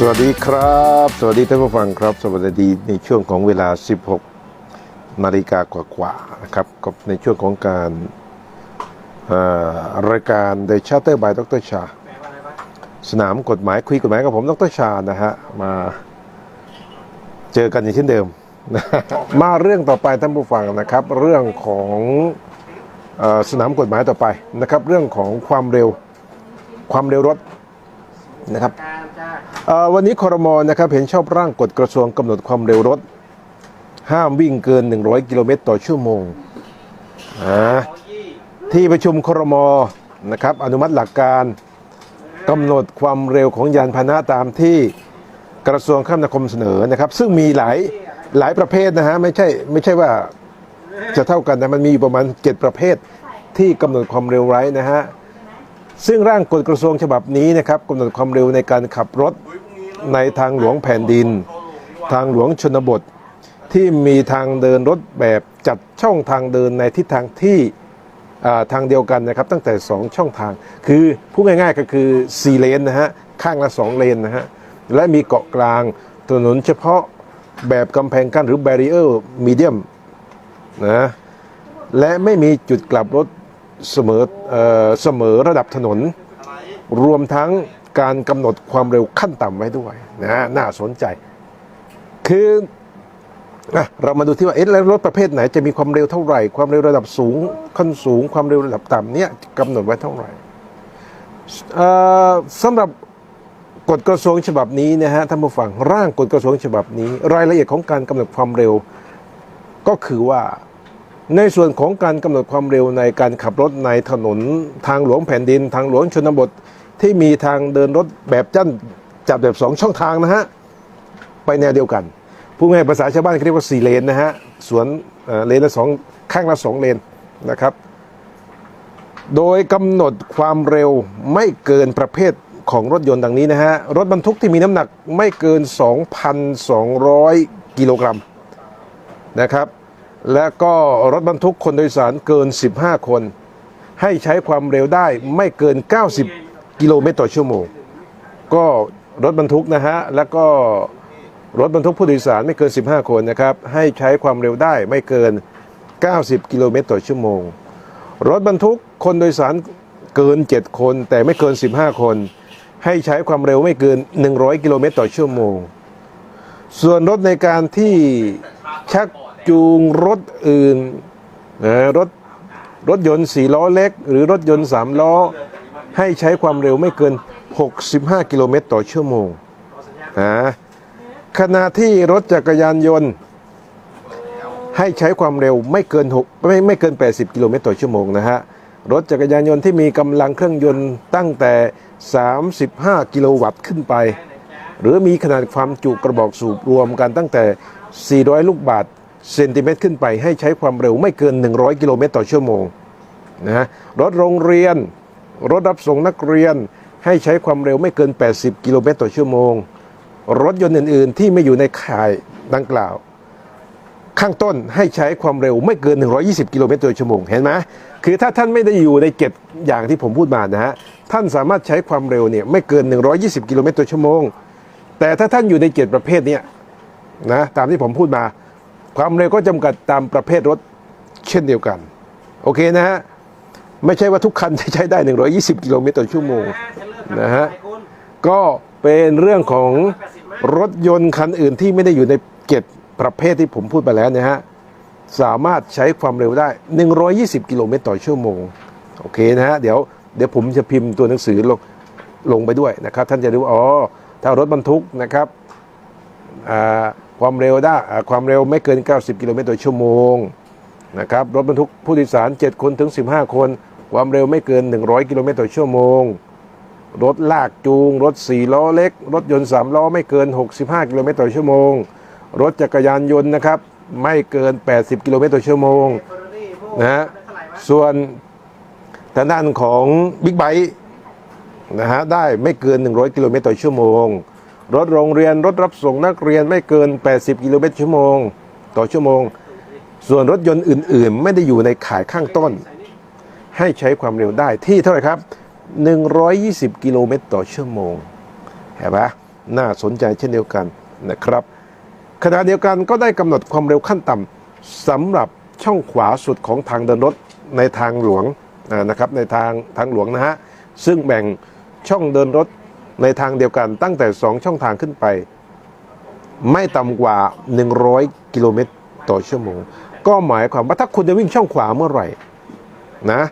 สวัสดีครับ สวัสดีท่านผู้ฟังครับ สวัสดีในช่วงของเวลา 16 นาฬิกากว่าๆนะครับก็ในช่วงของการเอ่อรายการ The Charter by ดรชา สนามกฎหมายคุยกฎหมายกับผมดรชานะฮะมาเจอกันอย่างเช่นเดิม มาเรื่องต่อไปท่านผู้ฟังนะครับ เรื่องของอสนามกฎหมายต่อไปนะครับ เรื่องของความเร็วความเร็วรถนะครับ วันนี้คอรมอนะครับเห็นชอบร่างกฎกระทรวงกำหนดความเร็วรถ ห้ามวิ่งเกิน 100 กิโลเมตรต่อชั่วโมง ที่ประชุมคอรมอนะครับอนุมัติหลักการกำหนดความเร็วของยานพาหนะตามที่กระทรวงคมนาคมเสนอนะครับ ซึ่งมีหลายหลายประเภทนะฮะไม่ใช่ไม่ใช่ว่าจะเท่ากันนะมันมีอยู่ประมาณเจ็ดประเภทที่กำหนดความเร็วไว้นะฮะ ซึ่งร่างกฎกระทรวงฉบับนี้นะครับกำหนดความเร็วในการขับรถในทางหลวงแผ่นดิน ทางหลวงชนบท ที่มีทางเดินรถแบบจัดช่องทางเดินในทิศทางที่ทางเดียวกันนะครับตั้งแต่ 2 ช่องทาง คือพูดง่ายๆก็คือ 4 เลนนะฮะข้างละ 2 เลนนะฮะและมีเกาะกลางถนนเฉพาะแบบกำแพงกั้นหรือ barrier medium นะและไม่มีจุดกลับรถ เสมอเอ่อเสมอระดับถนน รวมทั้งการกำหนดความเร็วขั้นต่ำไว้ด้วยนะน่าสนใจ คืออะเรามาดูที่ว่าเอ๊ะแล้วรถประเภทไหนจะมีความเร็วเท่าไหร่ ความเร็วระดับสูงขั้นสูง ความเร็วระดับต่ำเนี่ยกำหนดไว้เท่าไหร่เอ่อสำหรับกฎกระทรวงฉบับนี้นะฮะท่านผู้ฟังร่างกฎกระทรวงฉบับนี้ รายละเอียดของการกำหนดความเร็ว ก็คือว่า ในส่วนของการกำหนดความเร็วในการขับรถในถนนทางหลวงแผ่นดิน ทางหลวงชนบทที่มีทางเดินรถแบบจั่นจับแบบสองช่องทางนะฮะ ไปแนวเดียวกันพูดง่ายภาษาชาวบ้านเรียกว่าสี่เลนนะฮะสวนเอ่อเลนละสองข้างละสองเลนนะครับ โดยกำหนดความเร็วไม่เกินประเภทของรถยนต์ดังนี้นะฮะ รถบรรทุกที่มีน้ำหนักไม่เกิน 2,200 กิโลกรัมนะครับ และก็รถบรรทุกคนโดยสารเกิน 15 คน ให้ใช้ความเร็วได้ไม่เกิน 90 กิโลเมตรต่อชั่วโมง ก็รถบรรทุกนะฮะ แล้วก็รถบรรทุกผู้โดยสารไม่เกิน 15 คนนะครับ ให้ใช้ความเร็วได้ไม่เกิน 90 กิโลเมตรต่อชั่วโมง รถบรรทุกคนโดยสารเกิน 7 คน แต่ไม่เกิน 15 คน ให้ใช้ความเร็วไม่เกิน 100 กิโลเมตรต่อชั่วโมง ส่วนรถในการที่ชัก จูงรถอื่นนะรถรถยนต์สี่ล้อเล็ก หรือรถยนต์สามล้อ ให้ใช้ความเร็วไม่เกิน 65 กิโลเมตรต่อชั่วโมงนะขณะที่รถจักรยานยนต์ ให้ใช้ความเร็วไม่เกิน6ไม่ไม่เกิน 80 กิโลเมตรต่อชั่วโมงนะฮะรถจักรยานยนต์ที่มีกำลังเครื่องยนต์ตั้งแต่ 35 กิโลวัตต์ขึ้นไป หรือมีขนาดความจุกระบอกสูบรวมกันตั้งแต่ 400 ลูกบาศก์ เซนติเมตรขึ้นไปให้ใช้ความเร็วไม่เกิน 100 กิโลเมตรต่อชั่วโมงนะรถโรงเรียน รถรับส่งนักเรียนให้ใช้ความเร็วไม่เกิน 80 กิโลเมตรต่อชั่วโมง รถยนต์อื่น ๆ ที่ไม่อยู่ในข่ายดังกล่าว ข้างต้นให้ใช้ความเร็วไม่เกิน 120 กิโลเมตรต่อชั่วโมง เห็นไหมคือถ้าท่านไม่ได้อยู่ในเจ็ดอย่างที่ผมพูดมานะฮะท่านสามารถใช้ความเร็วเนี่ยไม่เกิน 120 กิโลเมตรต่อชั่วโมง แต่ถ้าท่านอยู่ในเจ็ดประเภทเนี้ยนะตามที่ผมพูดมา ความเร็วก็จำกัดตามประเภทรถเช่นเดียวกัน โอเคนะฮะ ไม่ใช่ว่าทุกคันจะใช้ได้ 120 กิโลเมตรต่อชั่วโมงนะฮะ ก็เป็นเรื่องของรถยนต์คันอื่นที่ไม่ได้อยู่ในเจ็ดประเภทที่ผมพูดไปแล้วนะฮะ สามารถใช้ความเร็วได้ 120 กิโลเมตรต่อชั่วโมง โอเคนะฮะ เดี๋ยวเดี๋ยวผมจะพิมพ์ตัวหนังสือลงลงไปด้วยนะครับ ท่านจะรู้อ๋อถ้ารถบรรทุกนะครับอ่า ความเร็วได้ความเร็วไม่เกิน 90 กิโลเมตรต่อชั่วโมงนะครับรถบรรทุกผู้โดยสาร 7 คนถึง 15 คน ความเร็วไม่เกิน 100 กิโลเมตรต่อชั่วโมง รถลากจูง รถ 4 ล้อเล็ก รถยนต์ 3 ล้อไม่เกิน 65 กิโลเมตรต่อชั่วโมง รถจักรยานยนต์นะครับไม่เกิน 80 กิโลเมตรต่อชั่วโมงนะฮะส่วนทางด้านของบิ๊กไบค์นะฮะได้ไม่เกิน 100 กิโลเมตรต่อชั่วโมง รถโรงเรียนรถรับส่งนักเรียนไม่เกิน 80 กิโลเมตรชั่วโมง ต่อชั่วโมง ส่วนรถยนต์อื่น ๆ ไม่ได้อยู่ในข่ายข้างต้น ให้ใช้ความเร็วได้ที่เท่าไหร่ครับ 120 กิโลเมตรต่อชั่วโมงเห็นไหมน่าสนใจเช่นเดียวกันนะครับขณะเดียวกันก็ได้กำหนดความเร็วขั้นต่ำสำหรับช่องขวาสุดของทางเดินรถในทางหลวงนะครับในทางทางหลวงนะฮะซึ่งแบ่งช่องเดินรถ ในทางเดียวกันตั้งแต่ 2 ช่องทางขึ้นไป ไม่ต่ำกว่า 100 กิโลเมตรต่อชั่วโมง ก็หมายความว่าถ้าคุณจะวิ่งช่องขวาเมื่อไหร่นะ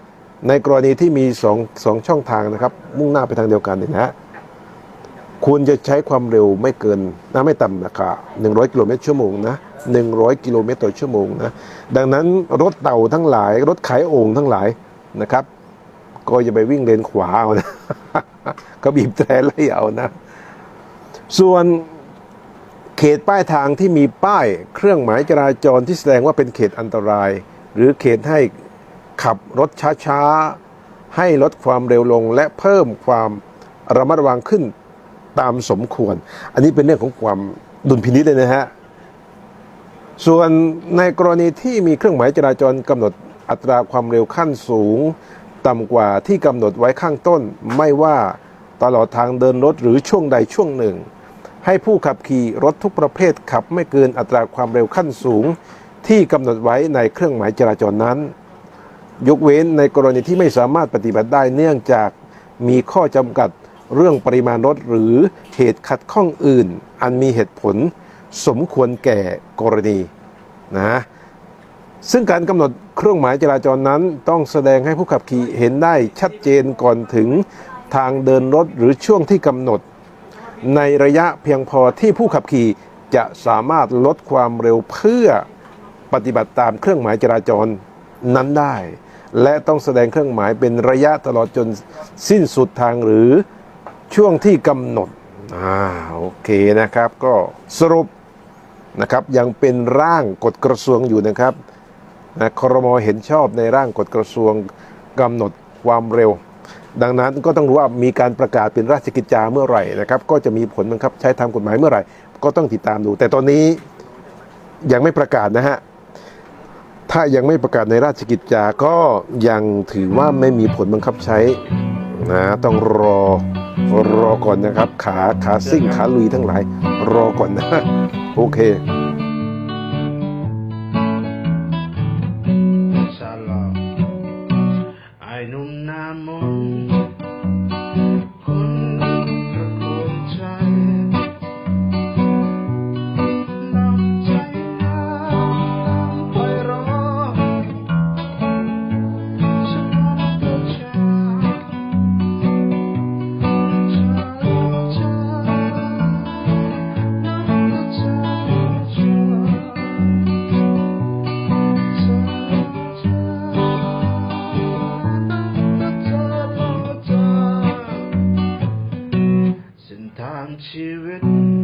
ในกรณีที่มีสองสองช่องทางนะครับ มุ่งหน้าไปทางเดียวกันเนี่ยนะฮะคุณจะใช้ความเร็วไม่เกินนะไม่ต่ำนะครับ100 กิโลเมตรชั่วโมงนะ100 กิโลเมตรต่อชั่วโมงนะดังนั้นรถเต่าทั้งหลาย รถขายโอ่งทั้งหลายนะครับ ก็อย่าไปวิ่งเลนขวาเอานะ ก็บีบแตรไล่เอานะ ส่วนเขตป้ายทางที่มีป้ายเครื่องหมายจราจรที่แสดงว่าเป็นเขตอันตราย หรือเขตให้ขับรถช้าๆ ให้ลดความเร็วลงและเพิ่มความระมัดระวังขึ้นตามสมควร อันนี้เป็นเรื่องของความดุลพินิจเลยนะฮะ ส่วนในกรณีที่มีเครื่องหมายจราจรกำหนดอัตราความเร็วขั้นสูง ต่ำกว่าที่กำหนดไว้ข้างต้น ไม่ว่าตลอดทางเดินรถหรือช่วงใดช่วงหนึ่ง ให้ผู้ขับขี่รถทุกประเภทขับไม่เกินอัตราความเร็วขั้นสูง ที่กำหนดไว้ในเครื่องหมายจราจรนั้น ยกเว้นในกรณีที่ไม่สามารถปฏิบัติได้เนื่องจากมีข้อจำกัดเรื่องปริมาณรถหรือเหตุขัดข้องอื่น อันมีเหตุผลสมควรแก่กรณีนะซึ่งการกำหนด เครื่องหมายจราจรนั้นต้องแสดงให้ผู้ขับขี่เห็นได้ชัดเจนก่อนถึงทางเดินรถหรือช่วงที่กำหนด ในระยะเพียงพอที่ผู้ขับขี่จะสามารถลดความเร็วเพื่อปฏิบัติตามเครื่องหมายจราจรนั้นได้ และต้องแสดงเครื่องหมายเป็นระยะตลอดจนสิ้นสุดทางหรือช่วงที่กำหนดอ่าโอเคนะครับก็สรุปนะครับยังเป็นร่างกฎกระทรวงอยู่นะครับ นะครมเห็นชอบในร่างกฎกระทรวงกำหนดความเร็ว ดังนั้นก็ต้องรู้ว่ามีการประกาศเป็นราชกิจจาเมื่อไหร่นะครับ ก็จะมีผลบังคับใช้ตามกฎหมายเมื่อไหร่ ก็ต้องติดตามดู แต่ตอนนี้ยังไม่ประกาศนะฮะถ้ายังไม่ประกาศในราชกิจจาก็ยังถือว่าไม่มีผลบังคับใช้นะต้องรอรอก่อนนะครับ ขาขาซิ่งขาลุยทั้งหลาย รอก่อนนะ โอเค เส้นทางชีวิต